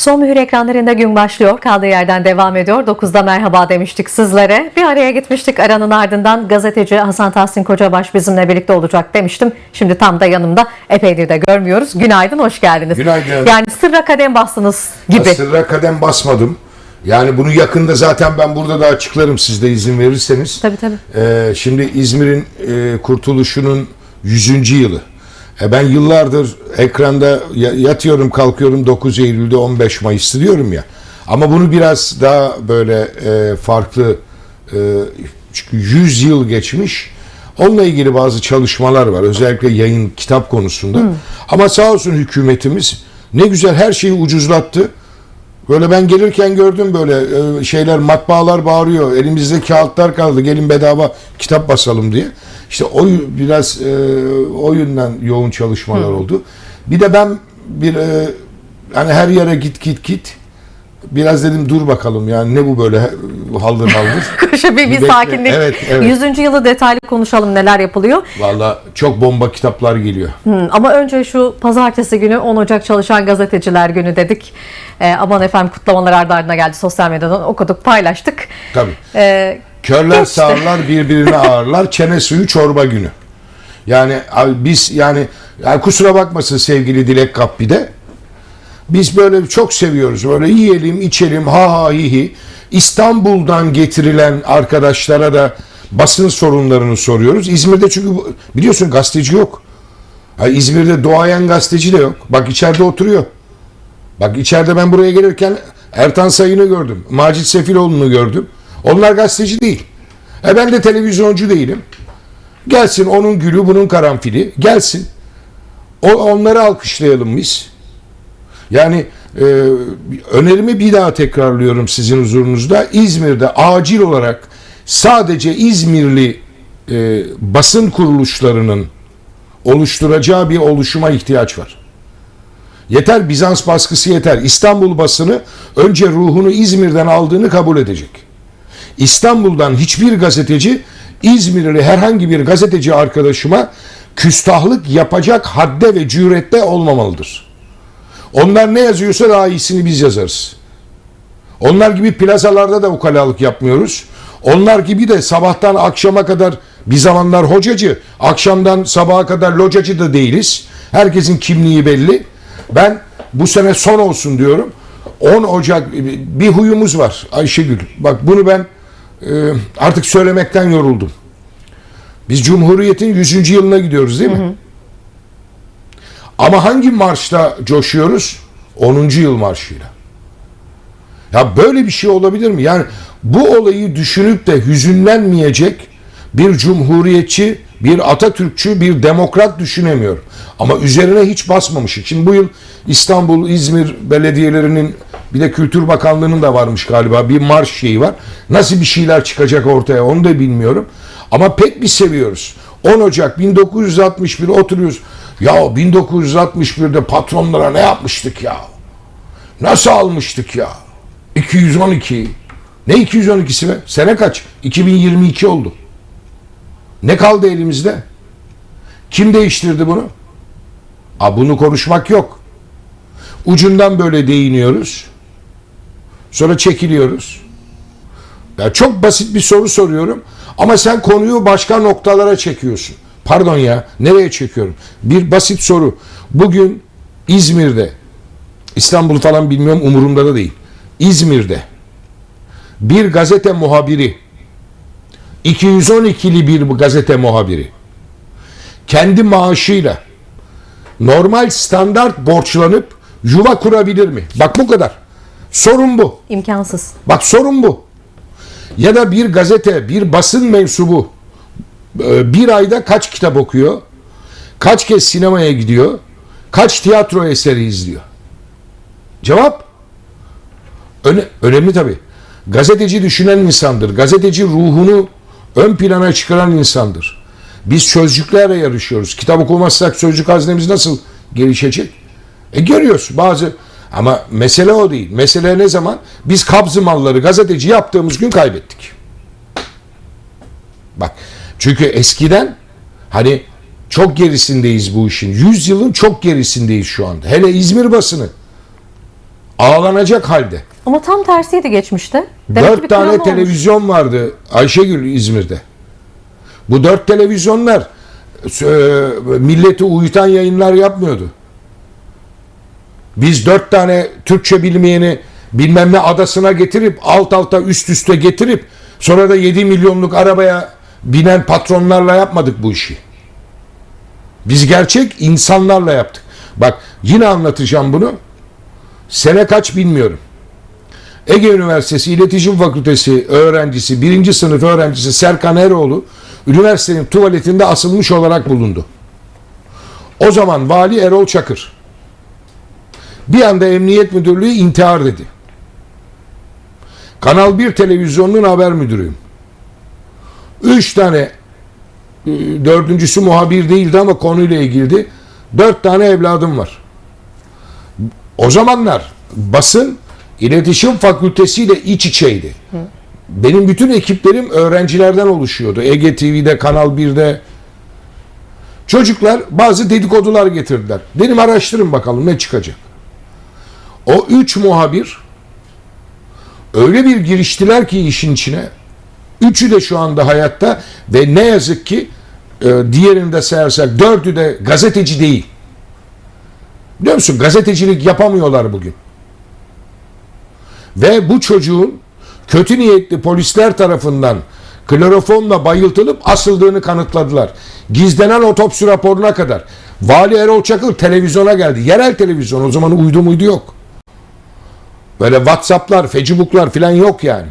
Son mühür ekranlarında gün başlıyor. Kaldığı yerden devam ediyor. 9'da merhaba demiştik sizlere. Bir araya gitmiştik. Aranın ardından gazeteci Hasan Tahsin Kocabaş bizimle birlikte olacak demiştim. Şimdi tam da yanımda. Epeydir de görmüyoruz. Günaydın, hoş geldiniz. Günaydın. Yani sırra kadem bastınız gibi. Sırra kadem basmadım. Yani bunu yakında zaten ben burada da açıklarım siz de izin verirseniz. Tabii, tabii. Ee, şimdi İzmir'in e, kurtuluşunun 100. yılı. E, ben yıllardır ekranda ya- yatıyorum kalkıyorum 9 Eylül'de 15 Mayıs'tı diyorum ya. Ama bunu biraz daha böyle e, farklı e, çünkü 100 yıl geçmiş. Onunla ilgili bazı çalışmalar var. Özellikle yayın kitap konusunda. Ama sağ olsun hükümetimiz ne güzel her şeyi ucuzlattı. Böyle ben gelirken gördüm böyle e, şeyler matbaalar bağırıyor. Elimizde kağıtlar kaldı. Gelin bedava kitap basalım diye. İşte o biraz e, o yönden yoğun çalışmalar oldu. Bir de ben bir e, hani her yere git git git. Biraz dedim dur bakalım yani ne bu böyle haldır haldır. Şu bir, bir sakinlik. Evet, evet. 100. yılı detaylı konuşalım neler yapılıyor. Valla çok bomba kitaplar geliyor. Hı, Ama önce şu pazartesi günü 10 Ocak Çalışan Gazeteciler Günü dedik. Ee, aman efendim kutlamalar ardı ardına geldi sosyal medyadan okuduk paylaştık. Tabii. Ee, Körler sağırlar birbirine ağırlar. Çene suyu çorba günü. Yani abi biz yani, yani kusura bakmasın sevgili Dilek Kappi'de. Biz böyle çok seviyoruz. Böyle yiyelim, içelim, ha ha hi hi. İstanbul'dan getirilen arkadaşlara da basın sorunlarını soruyoruz. İzmir'de çünkü biliyorsun gazeteci yok. Ha, İzmir'de doğayan gazeteci de yok. Bak içeride oturuyor. Bak içeride ben buraya gelirken Ertan Sayın'ı gördüm. Macit Sefiloğlu'nu gördüm. Onlar gazeteci değil. E ben de televizyoncu değilim. Gelsin onun gülü bunun karanfili. Gelsin. O, onları alkışlayalım biz. Yani e, önerimi bir daha tekrarlıyorum sizin huzurunuzda. İzmir'de acil olarak sadece İzmirli e, basın kuruluşlarının oluşturacağı bir oluşuma ihtiyaç var. Yeter Bizans baskısı yeter. İstanbul basını önce ruhunu İzmir'den aldığını kabul edecek. İstanbul'dan hiçbir gazeteci İzmirli herhangi bir gazeteci arkadaşıma küstahlık yapacak hadde ve cürette olmamalıdır. Onlar ne yazıyorsa daha iyisini biz yazarız. Onlar gibi plazalarda da ukalalık yapmıyoruz. Onlar gibi de sabahtan akşama kadar bir zamanlar hocacı, akşamdan sabaha kadar locacı da değiliz. Herkesin kimliği belli. Ben bu sene son olsun diyorum. 10 Ocak bir huyumuz var Ayşegül. Bak bunu ben artık söylemekten yoruldum. Biz Cumhuriyet'in 100. yılına gidiyoruz değil mi? Ama hangi marşla coşuyoruz? 10. yıl marşıyla. Ya böyle bir şey olabilir mi? Yani bu olayı düşünüp de hüzünlenmeyecek bir cumhuriyetçi, bir Atatürkçü, bir demokrat düşünemiyorum. Ama üzerine hiç basmamışık. Şimdi bu yıl İstanbul, İzmir belediyelerinin bir de Kültür Bakanlığı'nın da varmış galiba bir marş şeyi var. Nasıl bir şeyler çıkacak ortaya onu da bilmiyorum. Ama pek bir seviyoruz. 10 Ocak 1961 oturuyoruz. Ya 1961'de patronlara ne yapmıştık ya? Nasıl almıştık ya? 212. Ne 212'si be? Sene kaç? 2022 oldu. Ne kaldı elimizde? Kim değiştirdi bunu? A bunu konuşmak yok. Ucundan böyle değiniyoruz. Sonra çekiliyoruz. Ya çok basit bir soru soruyorum ama sen konuyu başka noktalara çekiyorsun. Pardon ya, nereye çekiyorum? Bir basit soru. Bugün İzmir'de İstanbul falan bilmiyorum umurumda da değil. İzmir'de bir gazete muhabiri 212'li bir gazete muhabiri kendi maaşıyla normal standart borçlanıp yuva kurabilir mi? Bak bu kadar. Sorun bu. imkansız. Bak sorun bu. Ya da bir gazete, bir basın mensubu e, bir ayda kaç kitap okuyor? Kaç kez sinemaya gidiyor? Kaç tiyatro eseri izliyor? Cevap? Öne, önemli tabii. Gazeteci düşünen insandır. Gazeteci ruhunu ön plana çıkaran insandır. Biz sözcüklerle yarışıyoruz. Kitap okumazsak sözcük haznemiz nasıl gelişecek? E görüyoruz bazı ama mesele o değil. Mesele ne zaman? Biz kabzı malları gazeteci yaptığımız gün kaybettik. Bak çünkü eskiden hani çok gerisindeyiz bu işin. 100 yılın çok gerisindeyiz şu anda. Hele İzmir basını. Ağlanacak halde. Ama tam tersiydi geçmişte. Demek Dört tane kırılma olmuş. televizyon vardı Ayşegül İzmir'de. Bu dört televizyonlar e, milleti uyutan yayınlar yapmıyordu. Biz dört tane Türkçe bilmeyeni bilmem ne adasına getirip alt alta üst üste getirip sonra da 7 milyonluk arabaya binen patronlarla yapmadık bu işi. Biz gerçek insanlarla yaptık. Bak yine anlatacağım bunu. Sene kaç bilmiyorum. Ege Üniversitesi İletişim Fakültesi öğrencisi, birinci sınıf öğrencisi Serkan Eroğlu üniversitenin tuvaletinde asılmış olarak bulundu. O zaman Vali Erol Çakır bir anda Emniyet Müdürlüğü intihar dedi. Kanal 1 televizyonunun haber müdürüyüm. Üç tane e, dördüncüsü muhabir değildi ama konuyla ilgiliydi. Dört tane evladım var. O zamanlar basın iletişim fakültesiyle iç içeydi. Benim bütün ekiplerim öğrencilerden oluşuyordu. Ege TV'de, Kanal 1'de. Çocuklar bazı dedikodular getirdiler. Dedim araştırın bakalım ne çıkacak. O üç muhabir öyle bir giriştiler ki işin içine. Üçü de şu anda hayatta ve ne yazık ki e, diğerini de sayarsak dördü de gazeteci değil. Biliyor musun? Gazetecilik yapamıyorlar bugün. Ve bu çocuğun kötü niyetli polisler tarafından klorofonla bayıltılıp asıldığını kanıtladılar. Gizlenen otopsi raporuna kadar. Vali Erol Çakır televizyona geldi. Yerel televizyon o zaman uydu muydu yok. Böyle Whatsapp'lar, Facebook'lar falan yok yani.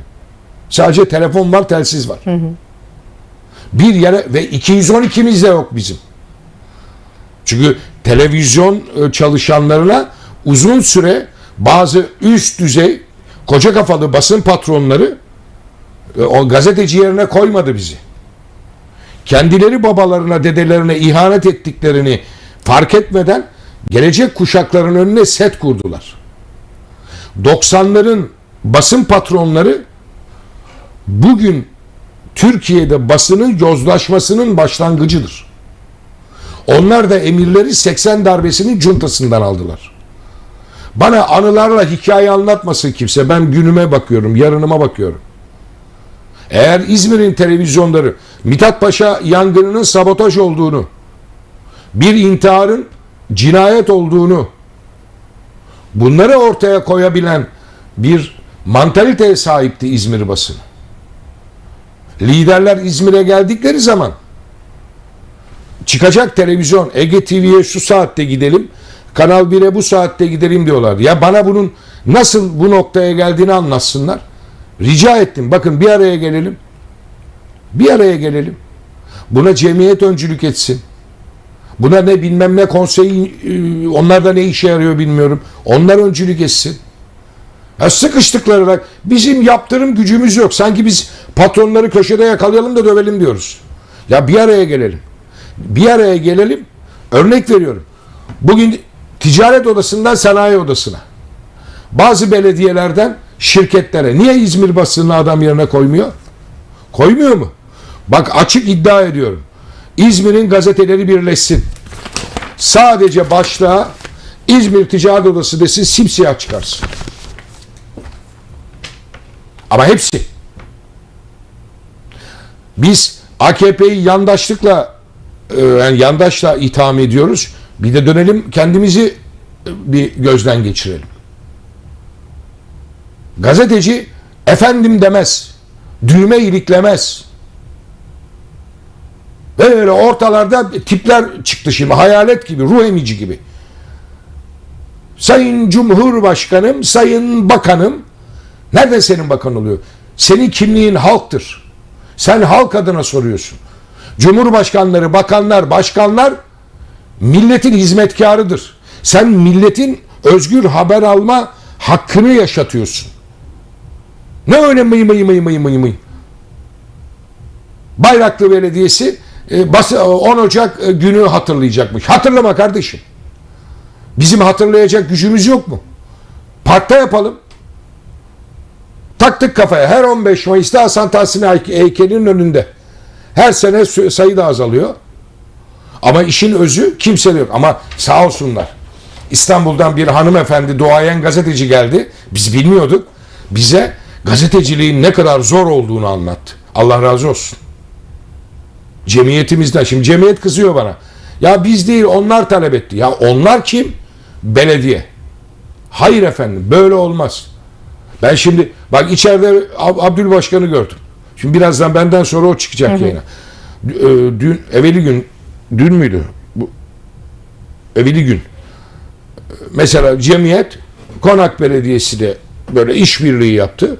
Sadece telefon var, telsiz var. Bir yere ve 212'miz de yok bizim. Çünkü televizyon e, çalışanlarına uzun süre bazı üst düzey koca kafalı basın patronları e, o gazeteci yerine koymadı bizi. Kendileri babalarına, dedelerine ihanet ettiklerini fark etmeden gelecek kuşakların önüne set kurdular. 90'ların basın patronları bugün Türkiye'de basının yozlaşmasının başlangıcıdır. Onlar da emirleri 80 darbesinin cuntasından aldılar. Bana anılarla hikaye anlatmasın kimse. Ben günüme bakıyorum, yarınıma bakıyorum. Eğer İzmir'in televizyonları Mithat Paşa yangınının sabotaj olduğunu, bir intiharın cinayet olduğunu, bunları ortaya koyabilen bir mantaliteye sahipti İzmir basını. Liderler İzmir'e geldikleri zaman çıkacak televizyon Ege TV'ye şu saatte gidelim, Kanal 1'e bu saatte gidelim diyorlar. Ya bana bunun nasıl bu noktaya geldiğini anlatsınlar. Rica ettim. Bakın bir araya gelelim. Bir araya gelelim. Buna cemiyet öncülük etsin. Buna ne bilmem ne konseyi e, onlar da ne işe yarıyor bilmiyorum. Onlar öncülük etsin. Ya sıkıştıkları bak bizim yaptırım gücümüz yok. Sanki biz patronları köşede yakalayalım da dövelim diyoruz. Ya bir araya gelelim. Bir araya gelelim. Örnek veriyorum. Bugün ticaret odasından sanayi odasına. Bazı belediyelerden şirketlere. Niye İzmir basını adam yerine koymuyor? Koymuyor mu? Bak açık iddia ediyorum. İzmir'in gazeteleri birleşsin. Sadece başlığa İzmir Ticaret Odası desin simsiyah çıkarsın. Ama hepsi. Biz AKP'yi yandaşlıkla e, yani yandaşla itham ediyoruz. Bir de dönelim kendimizi e, bir gözden geçirelim. Gazeteci efendim demez. Düğme iliklemez. Böyle ortalarda tipler çıktı şimdi. Hayalet gibi, ruh emici gibi. Sayın Cumhurbaşkanım, Sayın Bakanım. Nereden senin bakan oluyor? Senin kimliğin halktır. Sen halk adına soruyorsun. Cumhurbaşkanları, bakanlar, başkanlar milletin hizmetkarıdır. Sen milletin özgür haber alma hakkını yaşatıyorsun. Ne öyle mıy mıy mıy mıy mıy mıy. Bayraklı Belediyesi e, bas- 10 Ocak e, günü hatırlayacakmış. Hatırlama kardeşim. Bizim hatırlayacak gücümüz yok mu? Parkta yapalım. Taktık kafaya. Her 15 Mayıs'ta Hasan Tahsin heykelinin önünde. Her sene sayı da azalıyor. Ama işin özü kimse yok. Ama sağ olsunlar. İstanbul'dan bir hanımefendi duayen gazeteci geldi. Biz bilmiyorduk. Bize gazeteciliğin ne kadar zor olduğunu anlattı. Allah razı olsun. Cemiyetimizden. Şimdi cemiyet kızıyor bana. Ya biz değil onlar talep etti. Ya onlar kim? Belediye. Hayır efendim böyle olmaz. Ben şimdi bak içeride Ab- Abdülbaşkan'ı gördüm. Şimdi birazdan benden sonra o çıkacak yayına. D- e, Dün, evveli gün, dün müydü? Bu, evveli gün. Mesela cemiyet Konak Belediyesi de böyle işbirliği yaptı.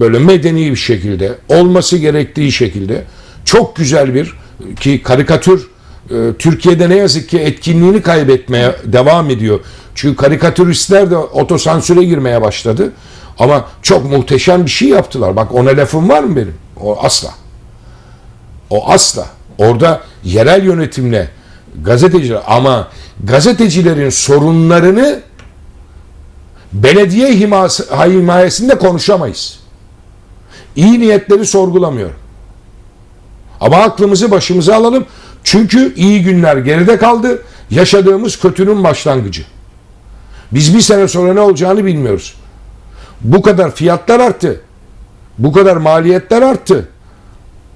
Böyle medeni bir şekilde, olması gerektiği şekilde çok güzel bir ki karikatür e, Türkiye'de ne yazık ki etkinliğini kaybetmeye devam ediyor. Çünkü karikatüristler de otosansüre girmeye başladı. Ama çok muhteşem bir şey yaptılar. Bak ona lafım var mı benim? O asla. O asla. Orada yerel yönetimle gazeteciler ama gazetecilerin sorunlarını belediye himayesinde konuşamayız. İyi niyetleri sorgulamıyorum. Ama aklımızı başımıza alalım. Çünkü iyi günler geride kaldı. Yaşadığımız kötünün başlangıcı. Biz bir sene sonra ne olacağını bilmiyoruz. Bu kadar fiyatlar arttı. Bu kadar maliyetler arttı.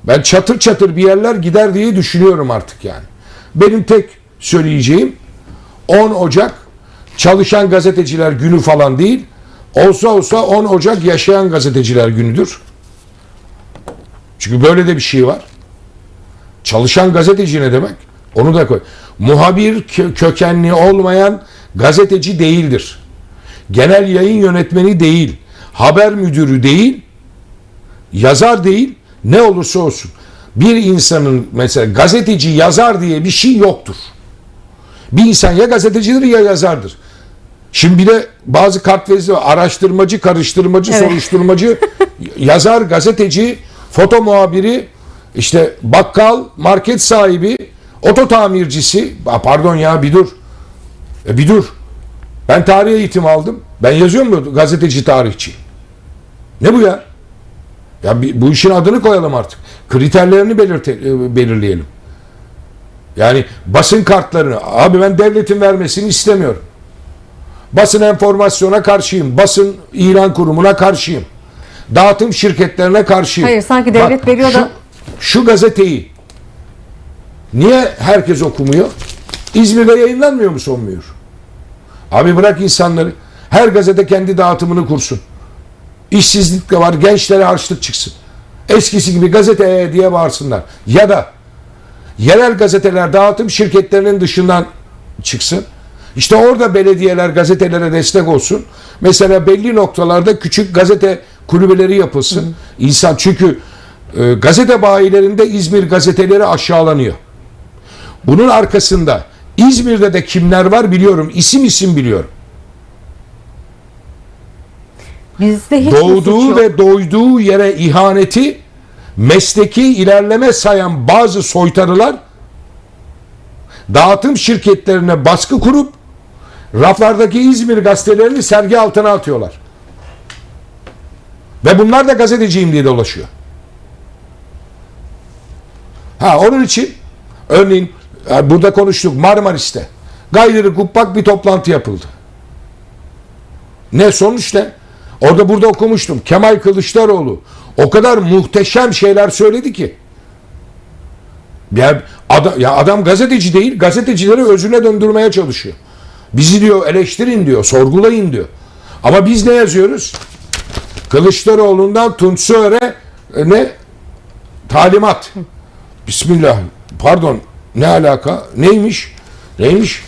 Ben çatır çatır bir yerler gider diye düşünüyorum artık yani. Benim tek söyleyeceğim 10 Ocak çalışan gazeteciler günü falan değil. Olsa olsa 10 Ocak yaşayan gazeteciler günüdür. Çünkü böyle de bir şey var. Çalışan gazeteci ne demek? Onu da koy. Muhabir kö- kökenli olmayan gazeteci değildir. Genel yayın yönetmeni değil. Haber müdürü değil. Yazar değil. Ne olursa olsun. Bir insanın mesela gazeteci yazar diye bir şey yoktur. Bir insan ya gazetecidir ya yazardır. Şimdi bir de bazı kartvezi var. araştırmacı, karıştırmacı, Evet. soruşturmacı, yazar, gazeteci, foto muhabiri, işte bakkal, market sahibi, oto tamircisi. Pardon ya bir dur. E, bir dur. Ben tarih eğitimi aldım. Ben yazıyor mu gazeteci tarihçi? Ne bu ya? Ya bu işin adını koyalım artık. Kriterlerini belirte, e, belirleyelim. Yani basın kartlarını abi ben devletin vermesini istemiyorum. Basın enformasyona karşıyım. Basın ilan kurumuna karşıyım. Dağıtım şirketlerine karşıyım. Hayır, sanki devlet veriyor şu, da- Şu gazeteyi niye herkes okumuyor? İzmir'de yayınlanmıyor mu son mühür? Abi bırak insanları. Her gazete kendi dağıtımını kursun. İşsizlik de var. Gençlere harçlık çıksın. Eskisi gibi gazete diye bağırsınlar. Ya da yerel gazeteler dağıtım şirketlerinin dışından çıksın. İşte orada belediyeler gazetelere destek olsun. Mesela belli noktalarda küçük gazete kulübeleri yapılsın. İnsan çünkü e, gazete bayilerinde İzmir gazeteleri aşağılanıyor. Bunun arkasında İzmir'de de kimler var biliyorum. İsim isim biliyorum. Bizde hiç doğduğu ve doyduğu yere ihaneti mesleki ilerleme sayan bazı soytarılar dağıtım şirketlerine baskı kurup raflardaki İzmir gazetelerini sergi altına atıyorlar. Ve bunlar da gazeteciyim diye dolaşıyor. Ha onun için örneğin e, burada konuştuk Marmaris'te gayrı kuppak bir toplantı yapıldı. Ne sonuç ne? Orada burada okumuştum. Kemal Kılıçdaroğlu o kadar muhteşem şeyler söyledi ki. Ya adam, ya adam gazeteci değil, gazetecileri özüne döndürmeye çalışıyor. Bizi diyor eleştirin diyor, sorgulayın diyor. Ama biz ne yazıyoruz? Kılıçdaroğlu'ndan Tunç Soyer'e e, ne? Talimat. Bismillah. Pardon. Ne alaka? Neymiş? Neymiş?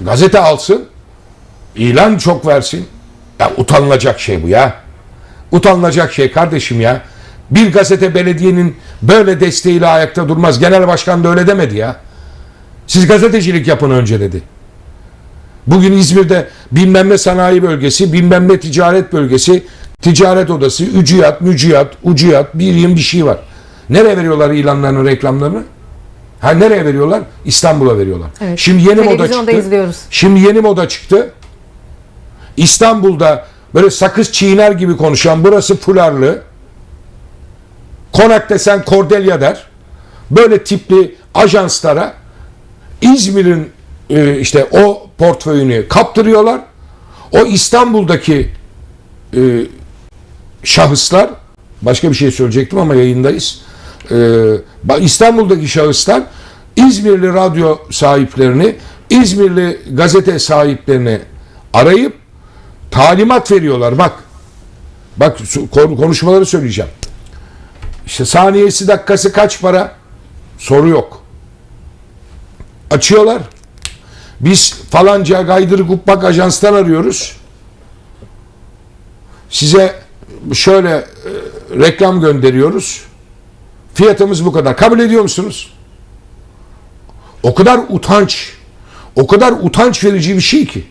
Gazete alsın. İlan çok versin. Ya utanılacak şey bu ya. Utanılacak şey kardeşim ya. Bir gazete belediyenin böyle desteğiyle ayakta durmaz. Genel başkan da öyle demedi ya. Siz gazetecilik yapın önce dedi. Bugün İzmir'de bilmem ne sanayi bölgesi, bilmem ne ticaret bölgesi, ticaret odası, üciyat, müciyat, uciyat, bir yığın bir şey var. Nereye veriyorlar ilanlarını, reklamlarını? Ha nereye veriyorlar? İstanbul'a veriyorlar. Evet. Şimdi yeni moda çıktı. izliyoruz. Şimdi yeni moda çıktı. İstanbul'da böyle sakız çiğner gibi konuşan burası fularlı. Konak desen Cordelia der. Böyle tipli ajanslara İzmir'in e, işte o portföyünü kaptırıyorlar. O İstanbul'daki e, şahıslar başka bir şey söyleyecektim ama yayındayız. E, İstanbul'daki şahıslar İzmirli radyo sahiplerini, İzmirli gazete sahiplerini arayıp talimat veriyorlar. Bak, bak konuşmaları söyleyeceğim. İşte saniyesi dakikası kaç para? Soru yok. Açıyorlar. Biz falanca gaydırı kupmak ajanstan arıyoruz. Size şöyle e, reklam gönderiyoruz. Fiyatımız bu kadar. Kabul ediyor musunuz? O kadar utanç, o kadar utanç verici bir şey ki.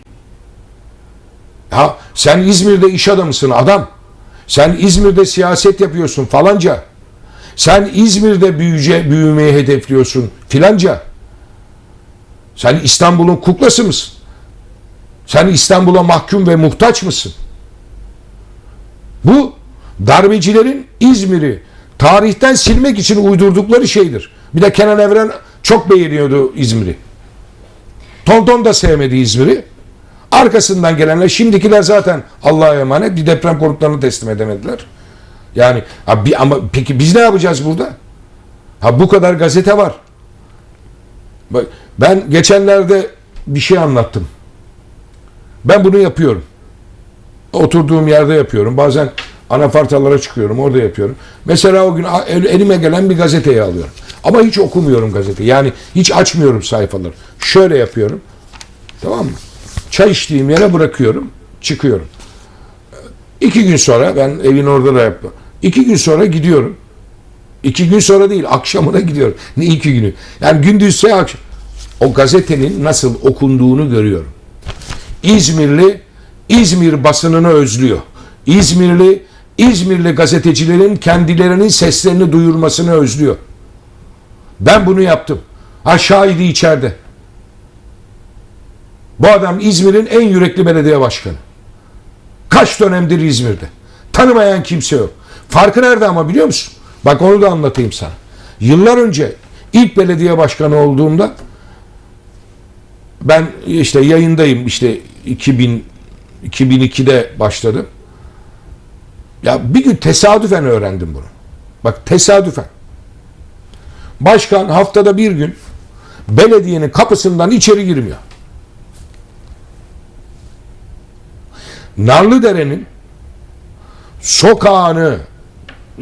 Ya sen İzmir'de iş adamısın adam. Sen İzmir'de siyaset yapıyorsun falanca. Sen İzmir'de büyüce, büyümeyi hedefliyorsun filanca. Sen İstanbul'un kuklası mısın? Sen İstanbul'a mahkum ve muhtaç mısın? Bu darbecilerin İzmir'i tarihten silmek için uydurdukları şeydir. Bir de Kenan Evren çok beğeniyordu İzmir'i. Tonton da sevmedi İzmir'i. Arkasından gelenler şimdikiler zaten Allah'a emanet bir deprem konutlarını teslim edemediler. Yani ha bir, ama peki biz ne yapacağız burada? Ha bu kadar gazete var. Bak, ben geçenlerde bir şey anlattım. Ben bunu yapıyorum. Oturduğum yerde yapıyorum. Bazen anafartalara çıkıyorum. Orada yapıyorum. Mesela o gün elime gelen bir gazeteyi alıyorum. Ama hiç okumuyorum gazete. Yani hiç açmıyorum sayfaları. Şöyle yapıyorum. Tamam mı? Çay içtiğim yere bırakıyorum. Çıkıyorum. İki gün sonra ben evin orada da yaptım. İki gün sonra gidiyorum. İki gün sonra değil akşamına gidiyorum. Ne iki günü? Yani gündüzse akşam. O gazetenin nasıl okunduğunu görüyorum. İzmirli İzmir basınını özlüyor. İzmirli İzmirli gazetecilerin kendilerinin seslerini duyurmasını özlüyor. Ben bunu yaptım. Ha şahidi içeride. Bu adam İzmir'in en yürekli belediye başkanı. Kaç dönemdir İzmir'de. Tanımayan kimse yok. Farkı nerede ama biliyor musun? Bak onu da anlatayım sana. Yıllar önce ilk belediye başkanı olduğumda ben işte yayındayım işte 2000 2002'de başladım. Ya bir gün tesadüfen öğrendim bunu. Bak tesadüfen. Başkan haftada bir gün belediyenin kapısından içeri girmiyor. Narlıdere'nin sokağını,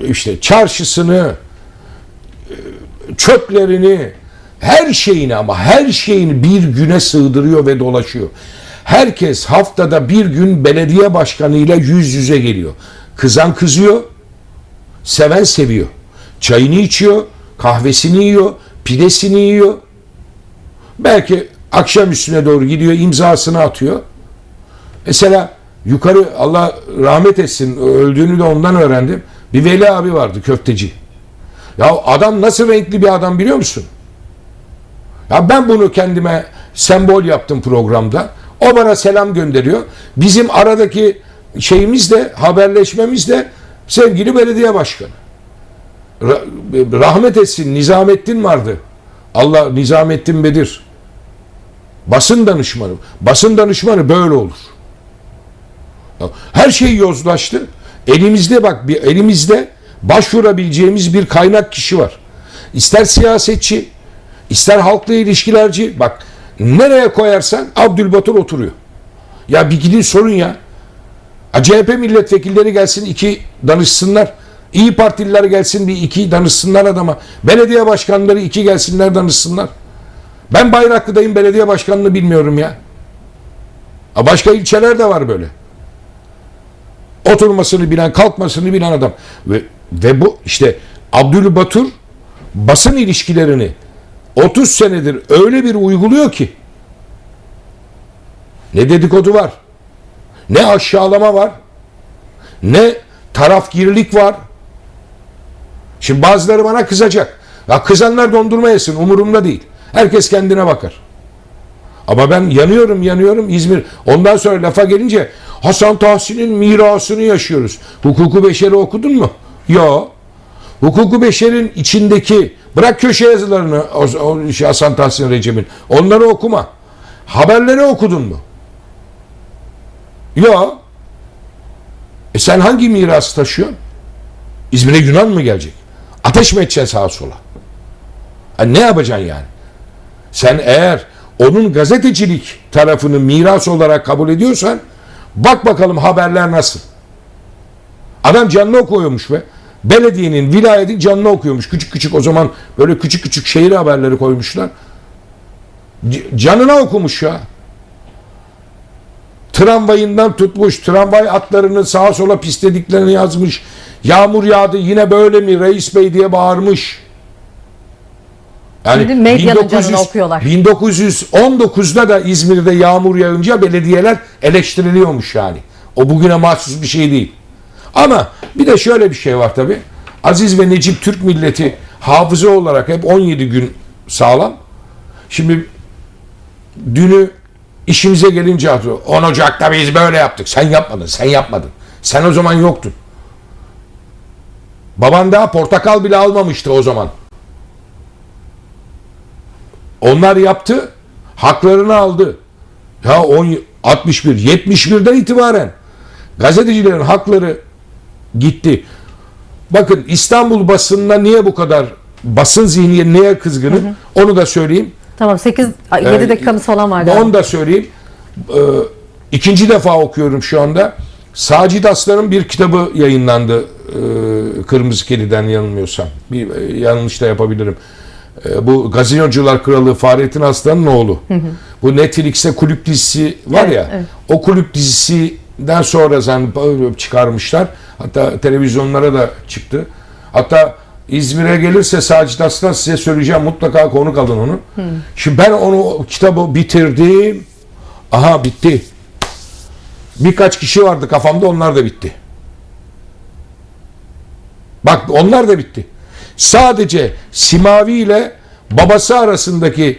işte çarşısını, çöplerini, her şeyini ama her şeyini bir güne sığdırıyor ve dolaşıyor. Herkes haftada bir gün belediye başkanıyla yüz yüze geliyor. Kızan kızıyor, seven seviyor. Çayını içiyor, kahvesini yiyor, pidesini yiyor. Belki akşam üstüne doğru gidiyor, imzasını atıyor. Mesela yukarı Allah rahmet etsin öldüğünü de ondan öğrendim. Bir Veli abi vardı köfteci. Ya adam nasıl renkli bir adam biliyor musun? Ya ben bunu kendime sembol yaptım programda. O bana selam gönderiyor. Bizim aradaki şeyimiz de haberleşmemiz de sevgili belediye başkanı. Ra- rahmet etsin Nizamettin vardı. Allah Nizamettin Bedir. Basın danışmanı. Basın danışmanı böyle olur. Her şey yozlaştı. Elimizde bak bir elimizde başvurabileceğimiz bir kaynak kişi var. İster siyasetçi, ister halkla ilişkilerci. Bak nereye koyarsan Abdülbatur oturuyor. Ya bir gidin sorun ya. CHP milletvekilleri gelsin iki danışsınlar. İyi Partililer gelsin bir iki danışsınlar adama. Belediye başkanları iki gelsinler danışsınlar. Ben Bayraklı'dayım belediye başkanını bilmiyorum ya. Başka ilçeler de var böyle. Oturmasını bilen, kalkmasını bilen adam. Ve, ve bu işte Abdülbatur basın ilişkilerini 30 senedir öyle bir uyguluyor ki ne dedikodu var, ne aşağılama var, ne tarafgirlik var. Şimdi bazıları bana kızacak. Ya kızanlar dondurma yesin umurumda değil. Herkes kendine bakar. Ama ben yanıyorum yanıyorum İzmir. Ondan sonra lafa gelince Hasan Tahsin'in mirasını yaşıyoruz. Hukuku beşeri okudun mu? Yok. Hukuku beşerin içindeki bırak köşe yazılarını şey, Hasan Tahsin Recep'in. Onları okuma. Haberleri okudun mu? Yok. E sen hangi miras taşıyorsun? İzmir'e Yunan mı gelecek? Ateş mi edeceksin sağa sola? Ha, ne yapacaksın yani? Sen eğer onun gazetecilik tarafını miras olarak kabul ediyorsan bak bakalım haberler nasıl. Adam canlı okuyormuş be. Belediyenin, vilayetin canlı okuyormuş. Küçük küçük o zaman böyle küçük küçük şehir haberleri koymuşlar. Canına okumuş ya. Tramvayından tutmuş, tramvay atlarını sağa sola pislediklerini yazmış. Yağmur yağdı yine böyle mi reis bey diye bağırmış. Yani Şimdi medyanın canını okuyorlar. 1919'da da İzmir'de yağmur yağınca belediyeler eleştiriliyormuş yani. O bugüne mahsus bir şey değil. Ama bir de şöyle bir şey var tabi. Aziz ve Necip Türk milleti hafıza olarak hep 17 gün sağlam. Şimdi dünü işimize gelince hatırlıyorum. 10 Ocak'ta biz böyle yaptık. Sen yapmadın, sen yapmadın. Sen o zaman yoktun. Baban daha portakal bile almamıştı o zaman. Onlar yaptı, haklarını aldı. Ya 10, 61, 71'den itibaren gazetecilerin hakları gitti. Bakın İstanbul basınına niye bu kadar basın zihniye niye kızgınım? Onu da söyleyeyim. Tamam 8 7 Ee, dakikamız falan var. Onu da söyleyeyim. Ee, ikinci defa okuyorum şu anda. Sacit Aslan'ın bir kitabı yayınlandı. Ee, Kırmızı Kedi'den yanılmıyorsam. Bir e, yanlış da yapabilirim. Ee, bu Gazinocular Kralı Fahrettin Aslan'ın oğlu. Bu Netflix'te kulüp dizisi var Evet, ya. evet. O kulüp dizisinden sonra zaten çıkarmışlar. Hatta televizyonlara da çıktı. Hatta İzmir'e gelirse Sacit Aslan size söyleyeceğim. Mutlaka konuk alın onu. Şimdi ben onu kitabı bitirdim. Aha bitti. Birkaç kişi vardı kafamda onlar da bitti. Bak onlar da bitti. Sadece Simavi ile babası arasındaki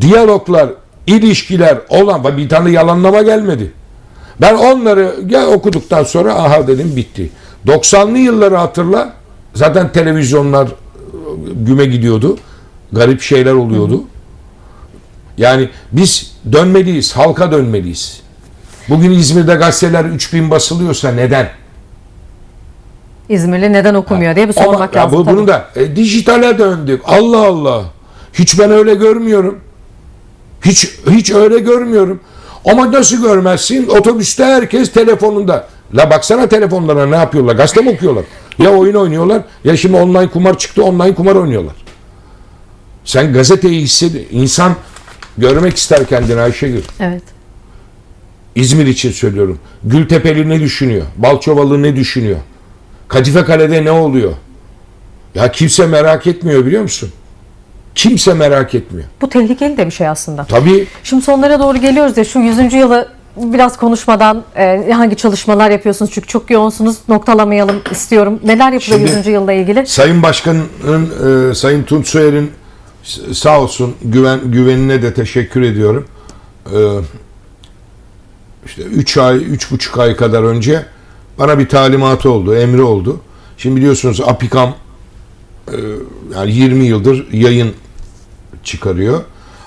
diyaloglar, ilişkiler olan bir tane yalanlama gelmedi. Ben onları ya okuduktan sonra aha dedim bitti. 90'lı yılları hatırla. Zaten televizyonlar e, güme gidiyordu. Garip şeyler oluyordu. Yani biz dönmeliyiz, halka dönmeliyiz. Bugün İzmir'de gazeteler 3000 basılıyorsa neden? İzmirli neden okumuyor diye bir sormak Ama lazım. bu, bunu da e, dijitale döndük. Allah Allah. Hiç ben öyle görmüyorum. Hiç hiç öyle görmüyorum. Ama nasıl görmezsin? Otobüste herkes telefonunda. La baksana telefonlara ne yapıyorlar? Gazete mi okuyorlar? Ya oyun oynuyorlar ya şimdi online kumar çıktı online kumar oynuyorlar. Sen gazeteyi hissedi. İnsan görmek ister kendini Ayşegül. Evet. İzmir için söylüyorum. Gültepeli ne düşünüyor? Balçovalı ne düşünüyor? Kadife Kale'de ne oluyor? Ya kimse merak etmiyor biliyor musun? Kimse merak etmiyor. Bu tehlikeli de bir şey aslında. Tabii Şimdi sonlara doğru geliyoruz ya şu 100. yılı biraz konuşmadan e, hangi çalışmalar yapıyorsunuz çünkü çok yoğunsunuz noktalamayalım istiyorum. Neler yapılıyor Şimdi- 100. yılla ilgili? Sayın Başkan'ın, e, Sayın Tunç Soyer'in s- sağ olsun güven güvenine de teşekkür ediyorum. E, işte 3 ay, üç buçuk ay kadar önce bana bir talimatı oldu, emri oldu. Şimdi biliyorsunuz Apikam e, yani 20 yıldır yayın çıkarıyor.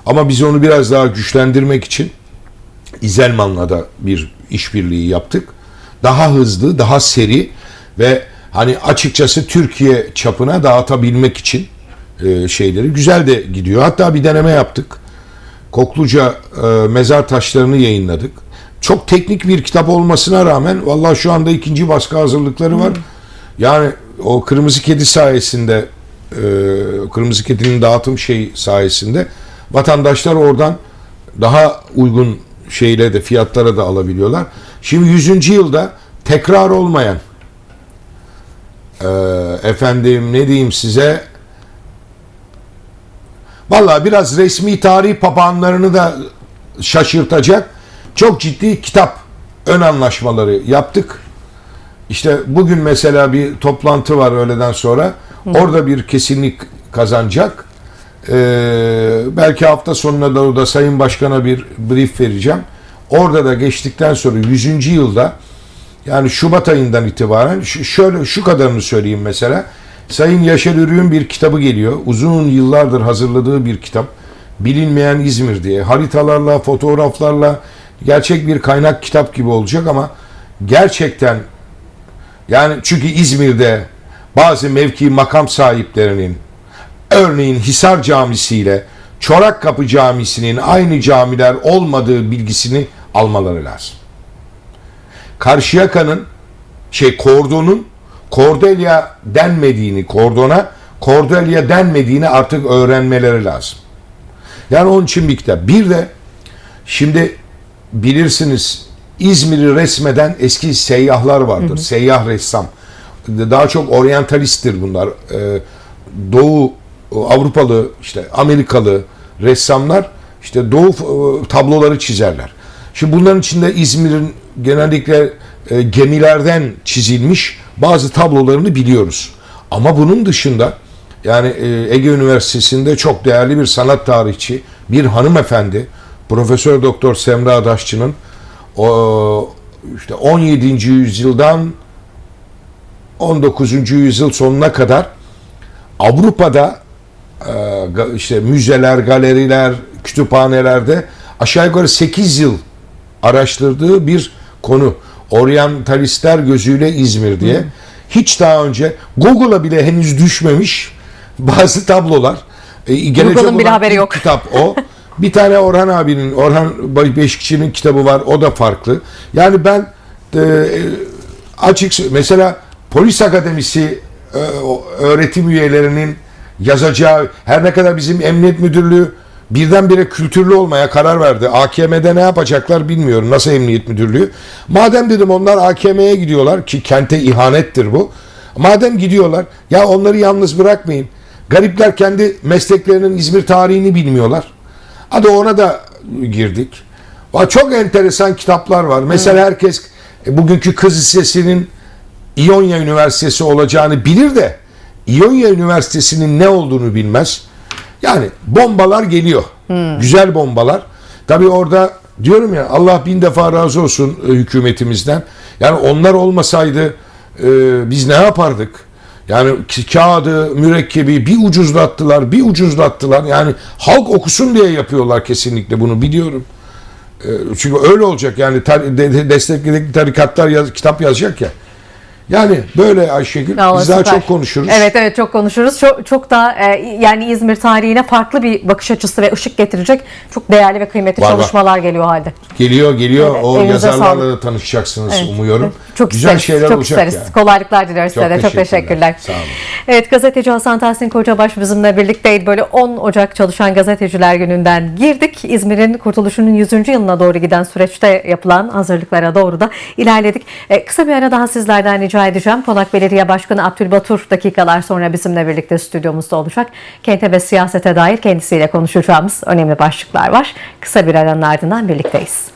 Ama biz onu biraz daha güçlendirmek için İzelman'la da bir işbirliği yaptık. Daha hızlı, daha seri ve hani açıkçası Türkiye çapına dağıtabilmek için e, şeyleri güzel de gidiyor. Hatta bir deneme yaptık. Kokluca e, mezar taşlarını yayınladık. Çok teknik bir kitap olmasına rağmen vallahi şu anda ikinci baskı hazırlıkları var. Yani o Kırmızı Kedi sayesinde e, Kırmızı Kedi'nin dağıtım şeyi sayesinde vatandaşlar oradan daha uygun şeyle de fiyatlara da alabiliyorlar. Şimdi 100. yılda tekrar olmayan e, efendim ne diyeyim size Vallahi biraz resmi tarih papağanlarını da şaşırtacak çok ciddi kitap ön anlaşmaları yaptık. İşte bugün mesela bir toplantı var öğleden sonra. Orada bir kesinlik kazanacak. Ee, belki hafta sonuna da, da Sayın Başkan'a bir brief vereceğim. Orada da geçtikten sonra 100. yılda yani Şubat ayından itibaren şöyle şu kadarını söyleyeyim mesela. Sayın Yaşar Ürüğün bir kitabı geliyor. Uzun yıllardır hazırladığı bir kitap. Bilinmeyen İzmir diye haritalarla, fotoğraflarla gerçek bir kaynak kitap gibi olacak ama gerçekten yani çünkü İzmir'de bazı mevki makam sahiplerinin örneğin Hisar Camisi ile Çorakkapı Camisi'nin aynı camiler olmadığı bilgisini almaları lazım. Karşıyaka'nın şey kordonun Cordelia denmediğini kordona Cordelia denmediğini artık öğrenmeleri lazım. Yani onun için bir kitap. Bir de şimdi bilirsiniz İzmir'i resmeden eski seyyahlar vardır. Seyyah ressam. Daha çok oryantalisttir bunlar. Ee, Doğu Avrupalı işte Amerikalı ressamlar işte doğu e, tabloları çizerler. Şimdi bunların içinde İzmir'in genellikle e, gemilerden çizilmiş bazı tablolarını biliyoruz. Ama bunun dışında yani e, Ege Üniversitesi'nde çok değerli bir sanat tarihçi, bir hanımefendi, Profesör Doktor Semra Adaşçı'nın o işte 17. yüzyıldan 19. yüzyıl sonuna kadar Avrupa'da işte müzeler, galeriler, kütüphanelerde aşağı yukarı 8 yıl araştırdığı bir konu. Oryantalistler gözüyle İzmir diye. Hiç daha önce Google'a bile henüz düşmemiş bazı tablolar. E, Google'ın bile haberi yok. Kitap o. Bir tane Orhan abinin, Orhan Beşikçi'nin kitabı var. O da farklı. Yani ben e, açık mesela polis akademisi e, öğretim üyelerinin yazacağı her ne kadar bizim emniyet müdürlüğü birdenbire kültürlü olmaya karar verdi. AKM'de ne yapacaklar bilmiyorum. Nasıl emniyet müdürlüğü? Madem dedim onlar AKM'ye gidiyorlar ki kente ihanettir bu. Madem gidiyorlar ya onları yalnız bırakmayın. Garipler kendi mesleklerinin İzmir tarihini bilmiyorlar. Hadi ona da girdik. Çok enteresan kitaplar var. Mesela herkes e, bugünkü Kız Lisesi'nin İonya Üniversitesi olacağını bilir de İonya Üniversitesi'nin ne olduğunu bilmez. Yani bombalar geliyor. Güzel bombalar. Tabii orada diyorum ya Allah bin defa razı olsun e, hükümetimizden. Yani onlar olmasaydı e, biz ne yapardık? Yani kağıdı, mürekkebi bir ucuzlattılar, bir ucuzlattılar. Yani halk okusun diye yapıyorlar kesinlikle bunu biliyorum. E, Çünkü öyle olacak yani tar- de- de- destekledikleri tarikatlar yaz- kitap yazacak ya. Yani böyle Ayşegül Vallahi biz daha süper. çok konuşuruz. Evet evet çok konuşuruz. Çok çok da e, yani İzmir tarihine farklı bir bakış açısı ve ışık getirecek çok değerli ve kıymetli Var, var. çalışmalar geliyor halde. Geliyor geliyor Evet, o elinize yazarlarla sağlık. da tanışacaksınız Evet. umuyorum. Çok Güzel isteriz, şeyler çok olacak isteriz. yani. Kolaylıklar diliyoruz Çok size de. Çok teşekkürler. teşekkürler. Sağ olun. Evet gazeteci Hasan Tahsin Kocabaş bizimle birlikteydi. Böyle 10 Ocak Çalışan Gazeteciler Günü'nden girdik. İzmir'in kurtuluşunun 100. yılına doğru giden süreçte yapılan hazırlıklara doğru da ilerledik. E, kısa bir ara daha sizlerden rica edeceğim. Konak Belediye Başkanı Abdülbatur dakikalar sonra bizimle birlikte stüdyomuzda olacak. Kente ve siyasete dair kendisiyle konuşacağımız önemli başlıklar var. Kısa bir aranın ardından birlikteyiz.